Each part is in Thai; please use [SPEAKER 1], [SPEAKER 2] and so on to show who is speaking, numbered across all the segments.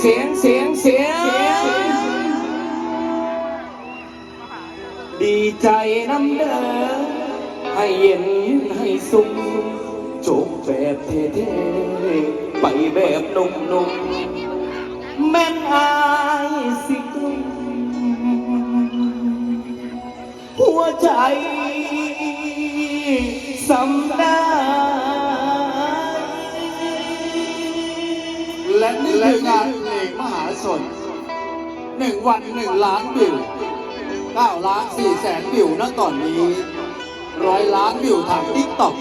[SPEAKER 1] เสียงเสียงเสียง ดีใจน้ำเด้อให้เย็นให้สุขจบแบบเท่ๆไปแบบนุ่มๆแม่นอายสิกลุ้มหัวใจสำได้
[SPEAKER 2] และนี่คืองาน เพลงมหนหนึ่งวันหนึ่งล้านวิวเก้าล้านสี่แสนวิวณตอนนี้ร้อยล้านวิวทางทิกตอก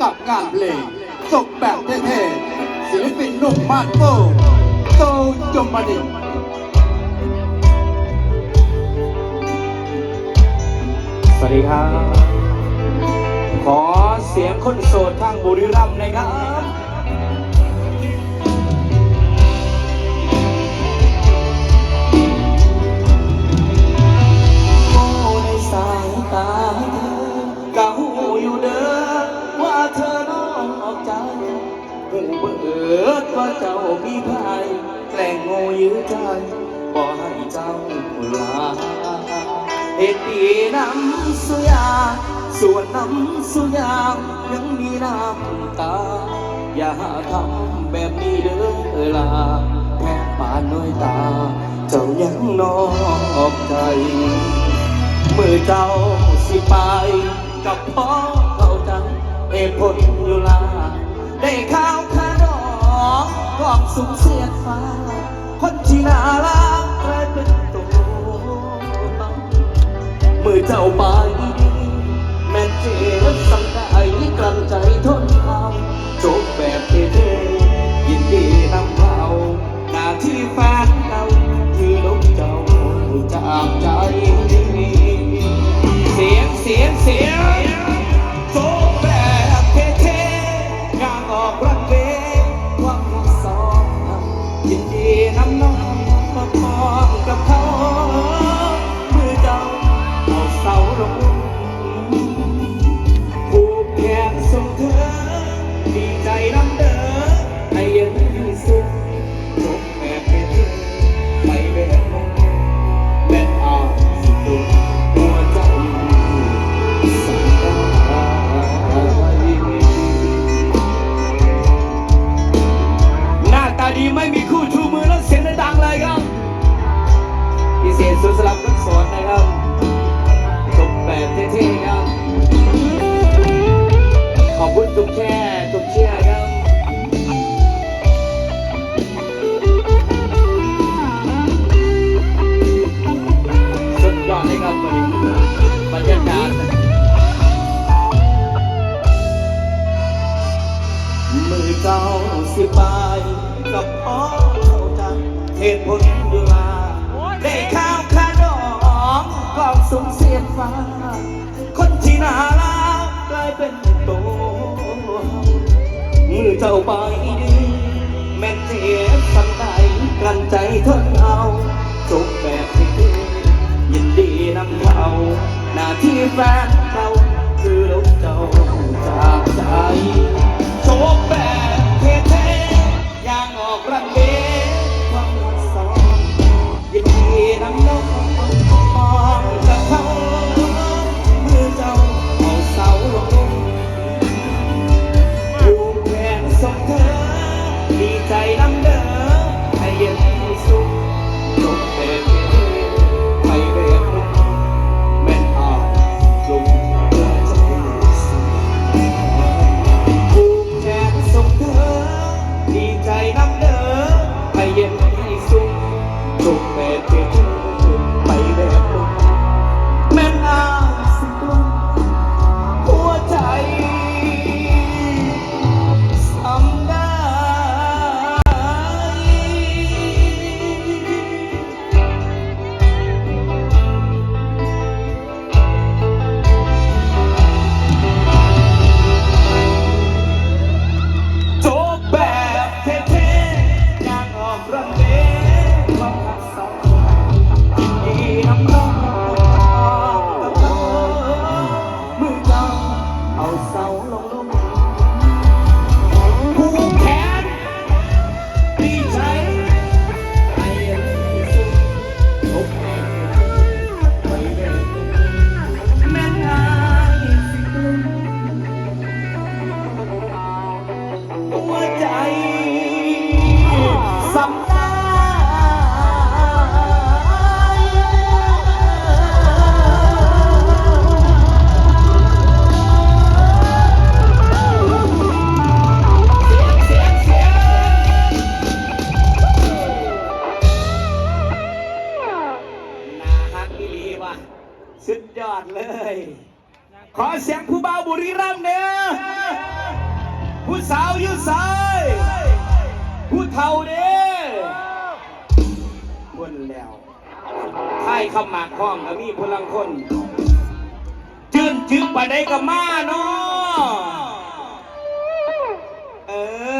[SPEAKER 2] กับงานเพลงจบแบบเท่ๆศิลปินหนุ่มมาดโก้โตจมมาดิน
[SPEAKER 1] สวัสดีครับ ขอเสียงคนโสดทางบุรีรัมย์นะครับ เบิดว่าเจ้ามีภัยแกล้งโง่ยื้อใจบ่ให้เจ้าลาเหตุดีน้ำสุยา ส่วนน้ำสุยางยังมีน้ำตา อย่าทำแบบนี้เด้อลาแค่ปานน้อยตา เจ้ายังนอกใจ เมื่อเจ้าสิไป กับพ่อเข้าใจเหตุผลอยู่ลา ได้ข้าวขนมความสุขเสียดฟ้า คนที่น่ารักกลายเป็นตัวมือเจ้าไปแม่เจ็บสังได้กลั้นใจทน ฟ้า คนที่น่ารักกลายเป็นตัวมือเจ้าไปดีแม่นเจ็บสันใดกลั้นใจทนเอาจบแบบที่ยินดีนำเขาหน้าที่แฟนเขาคือลูกเจ้าจากใจ สุดยอดเลย ขอเสียงผู้บ่าวบุรีรัมย์เนี่ยผู้สาวยู่สายผู้เฒ่าเด้คนแล้วท้ายคำหมากห้องก็มีพลังคน จืนจึกปได้ก็มาเนาะเออ